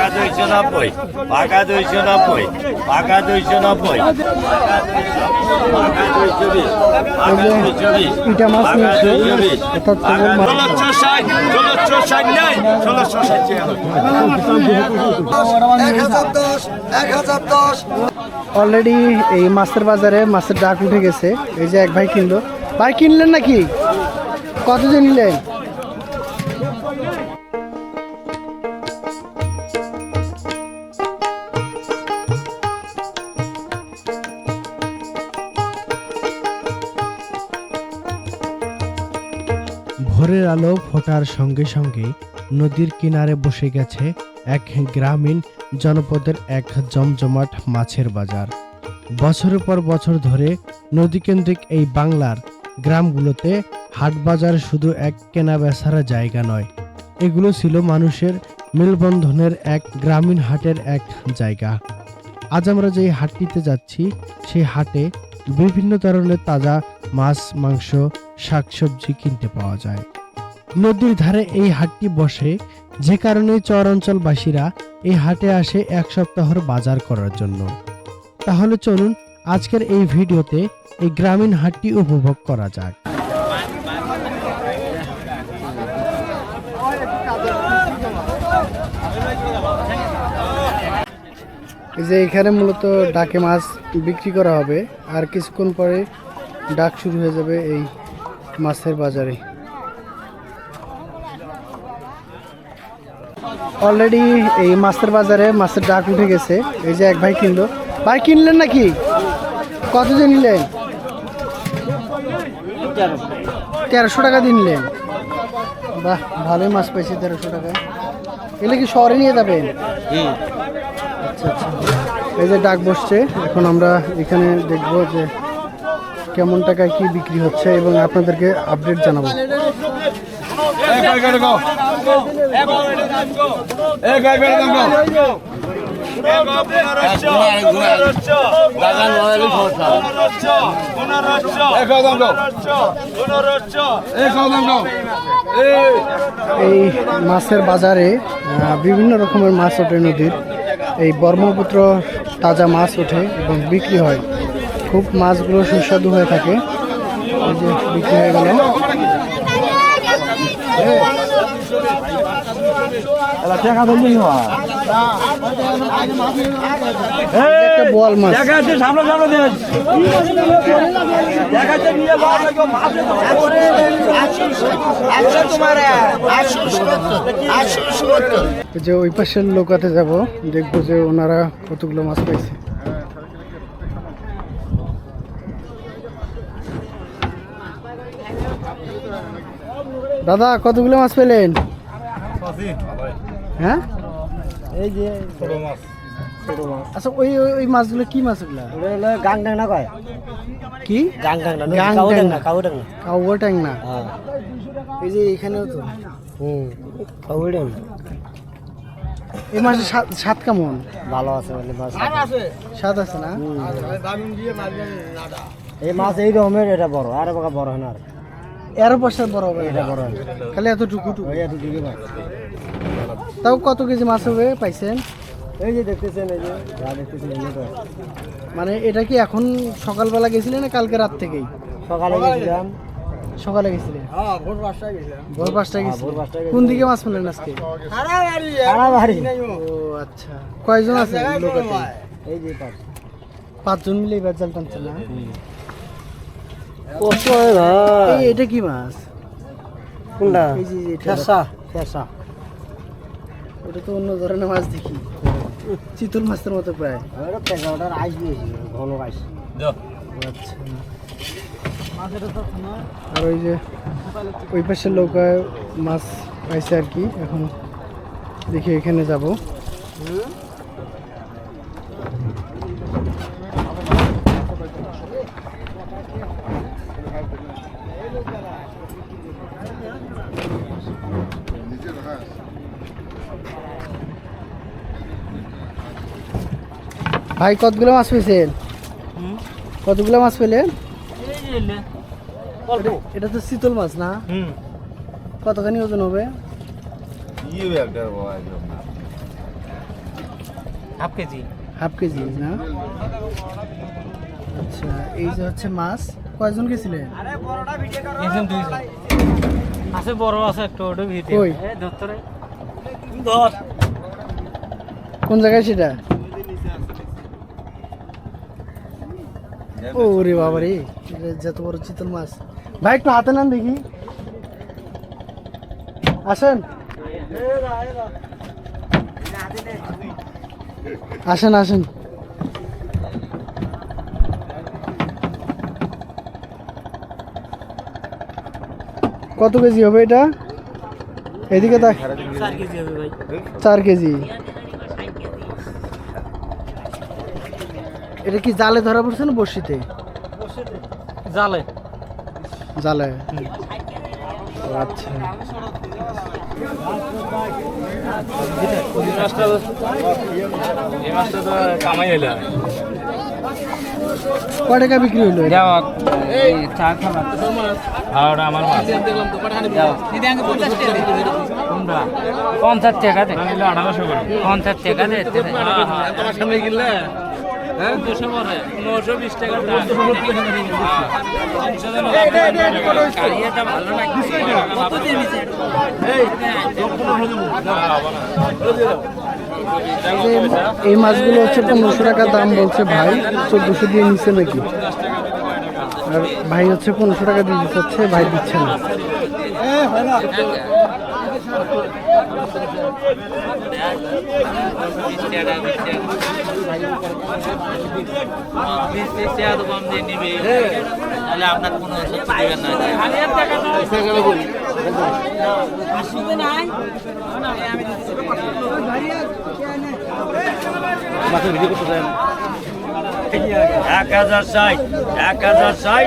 পাকা দুইশো নব্বই পাকা দুইশো নব্বই পাকা দুইশো নব্বই অলরেডি এই মাছের বাজারে মাছের ডাক উঠে গেছে। এই যে এক ভাই কিনলো। ভাই কিনলেন নাকি? কত যে নিলেন? ভোরের আলো ফোটার সঙ্গে সঙ্গে নদীর কিনারে বসে গেছে এক গ্রামীণ জনপদের এক জমজমাট মাছের বাজার। বছরের পর বছর ধরে নদীকেন্দ্রিক এই বাংলার গ্রামগুলোতে হাট বাজার শুধু এক কেনা বেচার জায়গা নয়, এগুলো ছিল মানুষের মেলবন্ধনের এক গ্রামীণ হাটের এক জায়গা। আজ আমরা যেই হাটটিতে যাচ্ছি সেই হাটে বিভিন্ন ধরনের তাজা মাছ, মাংস শাকসবজি কিনতে পাওয়া যায়। নদীর ধারে এই হাটটি বসে, যে কারণে চরাঞ্চলবাসীরা এই হাটে আসে এক সপ্তাহর বাজার করার জন্য। তাহলে চলুন আজকের এই ভিডিওতে এই গ্রামীণ হাটটি উপভোগ করা যাক। যে এখানে মূলত ডাকে মাছ বিক্রি করা হবে, আর কিছুক্ষণ পরে ডাক শুরু হয়ে যাবে এই মাছের বাজারে। অলরেডি এই মাছের বাজারে মাছের ডাক উঠে গেছে। এই যে এক ভাই কিনলো। ভাই কিনলেন নাকি? কত যে নিলেন? তেরোশো টাকা দিয়ে নিলেন। বাহ ভালোই মাছ পাইছি তেরোশো টাকা এগুলো কি শহরে নিয়ে যাবেন? আচ্ছা আচ্ছা। এই যে ডাক বসছে। এখন আমরা এখানে দেখব যে কেমন টাকায় কি বিক্রি হচ্ছে এবং আপনাদেরকে আপডেট জানাব। এই মাছের বাজারে বিভিন্ন রকমের মাছ ওঠে নদীর। এই ব্রহ্মপুত্র তাজা মাছ ওঠে এবং বিক্রি হয়। খুব মাছগুলো সুস্বাদু হয়ে থাকে। এই যে বিক্রি হয়ে গেল। মাছ। যে ওই পাশের লোকাতে যাব দেখব যে ওনারা কতগুলো মাছ পাইছে। দাদা কতগুলো মাছ পেলেন? হ্যাঁ? এই যে আচ্ছা ওই ওই- মাছগুলো কি মাছগুলো গাং ডাং না কয়? কি? গাং ডাং না গাং কাউ হ্যাঁ। এই যে এখানেও তো। হুম কাউ ডাং এই স্বাদ কেমন? ভালো আছে বলে মাছ স্বাদ আছে। না? এই মাছ এই রকমের এটা বড় আর বড় হয় না আর। এরও পাশে বড় হবে এটা বড় খালি এত টুকু টুকু এত দিকে মাছ। তাও কত কেজি মাছ হবে পাইছেন? এই যে দেখতেছেন এই যে যা দেখতেছেন এই তো মানে এটা কি এখন সকালবেলা গেছিলেন না কালকে রাত থেকেই? সকালে গেছিলাম। সকালে গেছিলেন হ্যাঁ ভোর পাঁচটায় গেছিলাম। ভোর পাঁচটায় হ্যাঁ, ভোর পাঁচটায় কোন দিকে মাছ পেলেন আজকে? সারা ও। আচ্ছা। কয়জন আছে লোকাতে এই যে পাঁচজন মিলে এই বেজাল টানছেন না? কষ্ট হয় এটা কি মাছ? কোনটা? ওটা তো অন্য ধরনের মাছ দেখি। চিতল মাছের মতো প্রায়। ওটা ওটার আইস দিয়েছি ঘন আইস। আচ্ছা। আর ওই যে ওই পাশের নৌকায় মাছ পাইছে আর কি। এখন দেখি এখানে যাব। ভাই কতগুলো মাছ পেয়েছেন? কতগুলো মাছ পেলেন? এটা- তো শীতল মাছ না? কতখানি ওজন হবে? Half KG. হাফ কেজি না? আচ্ছা এই যে হচ্ছে মাছ। কয়জন গেছিলেন? একজন দুইজন। আছে বড় আছে একটু ওটা ধর। কোন জায়গায় সেটা? ও রে বাবা রে যত বড় চিতল মাছ। ভাই একটু হাতে নেন দেখি। আসেন। আসেন আসেন। কত কেজি হবে এটা? এদিকে দেখ। চার কেজি। এটা কি জালে ধরা পড়ছে না বর্ষিতে জালে। জালে? আচ্ছা। কয় টাকা বিক্রি হ্যাঁ, পঞ্চাশ টাকা পঞ্চাশ টাকা নশো বিশ টাকা এই যে এই মাছগুলো হচ্ছে পনেরোশো টাকা দাম বলছে ভাই, চোদ্দোশো দিয়ে নিচ্ছে নাকি? আর ভাই হচ্ছে পনেরোশো টাকা দিয়ে দিতে হচ্ছে ভাই দিচ্ছে না। তাহলে আপনার কোনো অসুবিধা দিবেন না এক হাজার ষাট এক হাজার ষাট।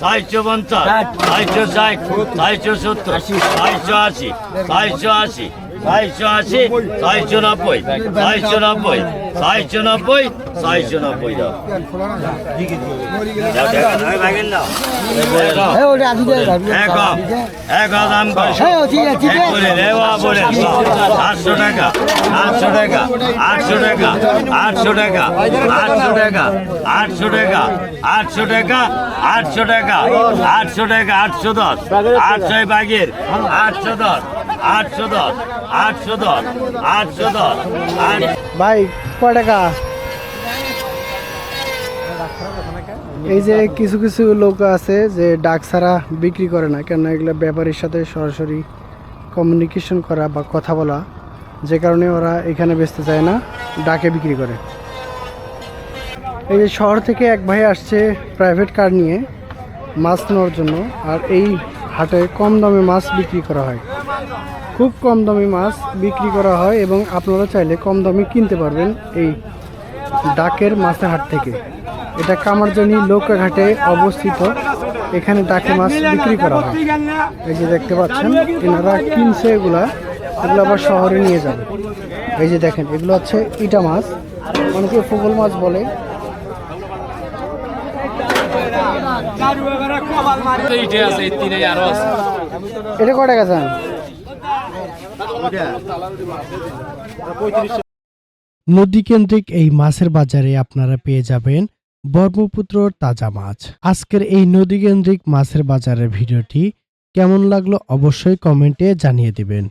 চারশো পঞ্চাশ চারশো ষাট চারশো সত্তর চারশো আশি চারশো আশি সাতশো আশি সাতশো নব্বই সাতশো নব্বই সাতশো নব্বই সাতশো নব্বই আটশো টাকা আটশো টাকা আটশো টাকা আটশো টাকা আটশো টাকা আটশো টাকা আটশো টাকা আটশো টাকা আটশো টাকা আটশো দশ আটশো বাগের আটশো দশ। ভাই, কয় এই যে কিছু কিছু লোক আছে যে ডাক ছাড়া বিক্রি করে না কেন এগুলো ব্যাপারীর সাথে সরাসরি কমিউনিকেশন করা বা কথা বলা, যে কারণে ওরা এখানে বেচতে চায় না, ডাকে বিক্রি করে। এই যে শহর থেকে এক ভাই আসছে প্রাইভেট কার নিয়ে, মাছ নেওয়ার জন্য, আর এই হাটে কম দামে মাছ বিক্রি করা হয়। খুব কম দামি মাছ বিক্রি করা হয় এবং আপনারা চাইলে কম দামে কিনতে পারবেন এই ডাকের মাছের হাট থেকে। এটা কামারজানি নৌকাঘাটে অবস্থিত। এখানে ডাকে মাছ বিক্রি করা হয়। এই যে দেখতে পাচ্ছেন, এনারা কিনছে এগুলা। এগুলো আবার শহরে নিয়ে যাবে। এই যে দেখেন, এগুলো হচ্ছে ইটা মাছ। অনেকে ফুগল মাছ বলে। এটা কয় টাকা নদীকেন্দ্রিক এই মাছের বাজারে আপনারা পেয়ে যাবেন ব্রহ্মপুত্র তাজা মাছ। আজকের এই নদীকেন্দ্রিক মাছের বাজারের ভিডিওটি কেমন লাগল অবশ্যই কমেন্টে জানিয়ে দিবেন।